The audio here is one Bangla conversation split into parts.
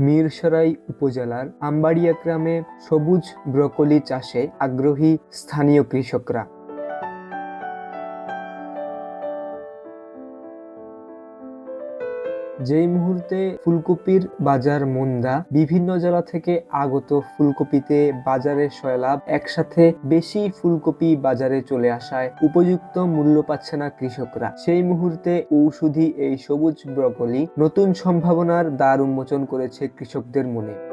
মিরসরাই উপজেলার আম্বাড়িয়া গ্রামে সবুজ ব্রকলি চাষে আগ্রহী স্থানীয় কৃষকরা। যেই মুহূর্তে ফুলকপির বাজার মন্দা, বিভিন্ন জেলা থেকে আগত ফুলকপিতে বাজারে সয়লাভ একসাথে বেশি ফুলকপি বাজারে চলে আসায় উপযুক্ত মূল্য পাচ্ছে না কৃষকরা। সেই মুহূর্তে ঔষধি এই সবুজ ব্রকলি নতুন সম্ভাবনার দ্বার উন্মোচন করেছে কৃষকদের মনে।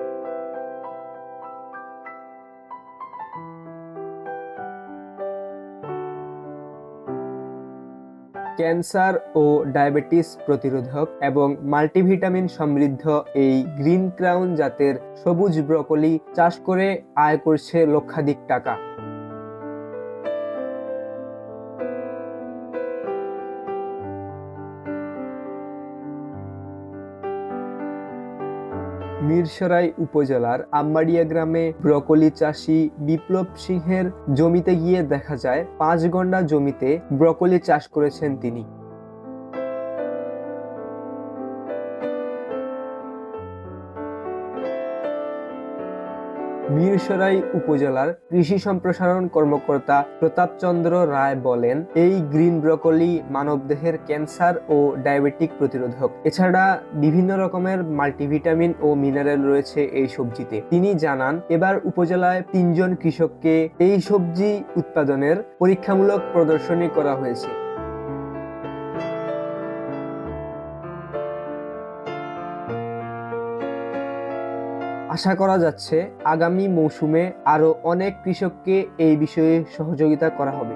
ক্যান্সার ও ডায়াবেটিস প্রতিরোধক এবং মাল্টিভিটামিন সমৃদ্ধ এই গ্রিন ক্রাউন জাতের সবুজ ব্রকলি চাষ করে আয় করছে লক্ষাধিক টাকা। মিরসরাই উপজেলার আম্বাড়িয়া গ্রামে ব্রকলি চাষি বিপ্লব সিংহের জমিতে গিয়ে দেখা যায়, পাঁচ গন্ডা জমিতে ব্রকলি চাষ করেছেন তিনি। মিরসরাই উপজেলার কৃষি সম্প্রসারণ কর্মকর্তা প্রতাপচন্দ্র রায় বলেন, এই গ্রিন ব্রকলি মানবদেহের ক্যান্সার ও ডায়াবেটিক প্রতিরোধক। এছাড়া বিভিন্ন রকমের মাল্টিভিটামিন ও মিনারেল রয়েছে এই সবজিতে। তিনি জানান, এবার উপজেলায় তিনজন কৃষককে এই সবজি উৎপাদনের পরীক্ষামূলক প্রদর্শনী করা হয়েছে। আশা করা যাচ্ছে আগামী মৌসুমে আরও অনেক কৃষককে এই বিষয়ে সহযোগিতা করা হবে।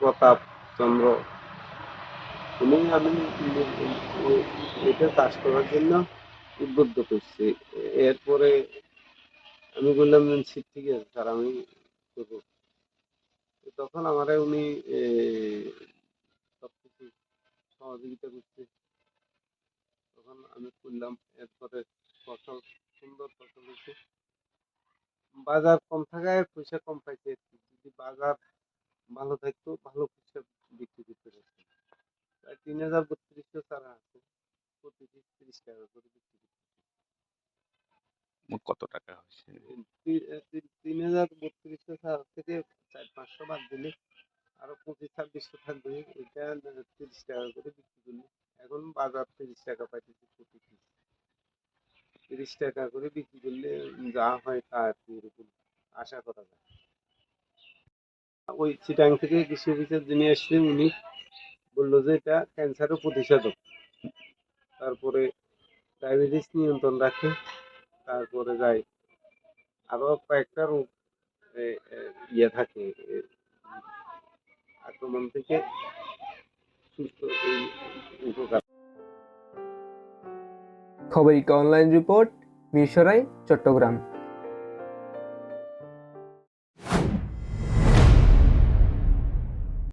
প্রতাপ চন্দ্র, উনি আমি এটা চাষ করার জন্য উদ্বুদ্ধ করছি। এরপরে আমি বললাম "সে ঠিক আছে, স্যার, আমি করব। তখন আমার উনি সহযোগিতা করছে। তখন আমি করলাম এরপরে ফসল সুন্দর ফসল হয়েছে। বাজার কম থাকায় পয়সা কম পাইছে। যদি বাজার ভালো থাকতো ভালো পয়সা বিক্রি করতে পারতো প্রায় তিন হাজার বত্রিশশো চারা আছে। প্রতিটি তিরিশ টাকা করে বিক্রি কত টাকা হয়েছে? তিন হাজার বত্রিশশো চারা থেকে চার পাঁচশো বাদ দিলে আরও পঁচিশ ছাব্বিশ ছাব্বিশশো থাকবে এটা তিরিশ টাকা করে বিক্রি করলে। এখন বাজার তিরিশ টাকা পাইতেছে প্রতি piece। তিরিশ টাকা করে বিক্রি করলে যা হয় তা আর কি এরকম আশা করা যায়। ওই চিটাং থেকে কৃষি অফিসের যিনি এসছে উনি বলল যে এটা ক্যান্সারের প্রতিষেধক। তারপরে ডায়াবেটিস নিয়ন্ত্রণ রাখে, তারপরে যায় আরও কয়েকটা রোগ ইয়ে থাকে এ, আক্রমণ থেকে সুস্থ এই উপকার। Khaborika online report Mirsarai Chittagong.